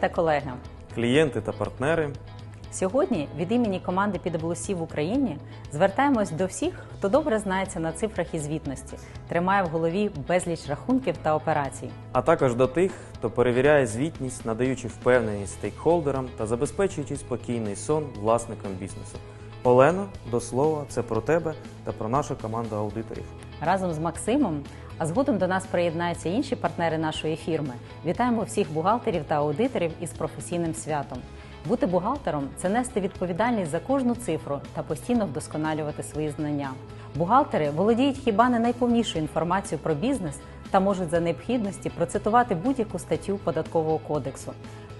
та колеги. клієнти та партнери. Сьогодні від імені команди PwC в Україні звертаємось до всіх, хто добре знається на цифрах і звітності, тримає в голові безліч рахунків та операцій. а також до тих, хто перевіряє звітність, надаючи впевненість стейкхолдерам та забезпечуючи спокійний сон власникам бізнесу. Олено, до слова, це про тебе та про нашу команду аудиторів. Разом з Максимом, а згодом до нас приєднаються інші партнери нашої фірми. Вітаємо всіх бухгалтерів та аудиторів із професійним святом. Бути бухгалтером це нести відповідальність за кожну цифру та постійно вдосконалювати свої знання. Бухгалтери володіють хіба не найповнішою інформацією про бізнес та можуть за необхідності процитувати будь-яку статтю податкового кодексу.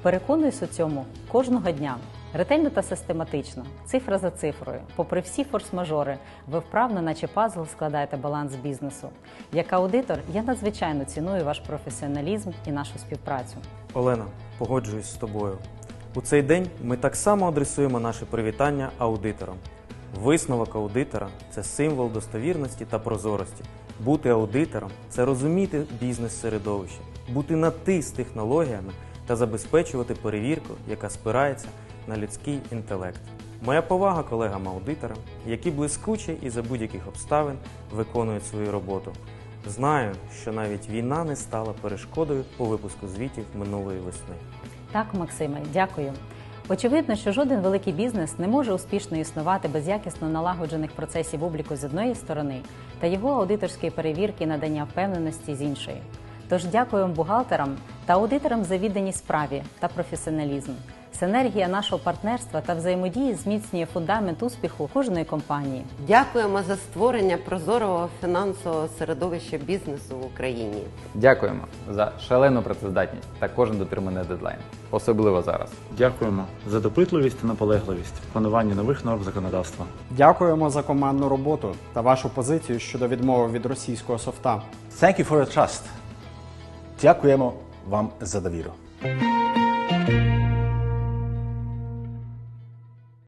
Переконуюсь у цьому кожного дня. Ретельно та систематично, цифра за цифрою, попри всі форс-мажори, ви вправно, наче пазл, складаєте баланс бізнесу. Як аудитор, я надзвичайно ціную ваш професіоналізм і нашу співпрацю. Олена, погоджуюсь з тобою. У цей день ми так само адресуємо наше привітання аудиторам. Висновок аудитора це символ достовірності та прозорості. Бути аудитором це розуміти бізнес-середовище, бути на ти з технологіями та забезпечувати перевірку, яка спирається на людський інтелект. Моя повага колегам-аудиторам, які блискуче і за будь-яких обставин виконують свою роботу. Знаю, що навіть війна не стала перешкодою у випуску звітів минулої весни. Так, Максиме, дякую. Очевидно, що жоден великий бізнес не може успішно існувати без якісно налагоджених процесів обліку з одної сторони та його аудиторської перевірки надання впевненості з іншої. Тож дякуємо бухгалтерам та аудиторам за відданість справі та професіоналізм. Синергія нашого партнерства та взаємодії зміцнює фундамент успіху кожної компанії. Дякуємо за створення прозорого фінансового середовища бізнесу в Україні. Дякуємо за шалену працездатність та кожен дотриманий дедлайн, особливо зараз. Дякуємо за допитливість та наполегливість в плануванні нових норм законодавства. Дякуємо за командну роботу та вашу позицію щодо відмови від російського софта. Thank you for your trust. Дякуємо вам за довіру.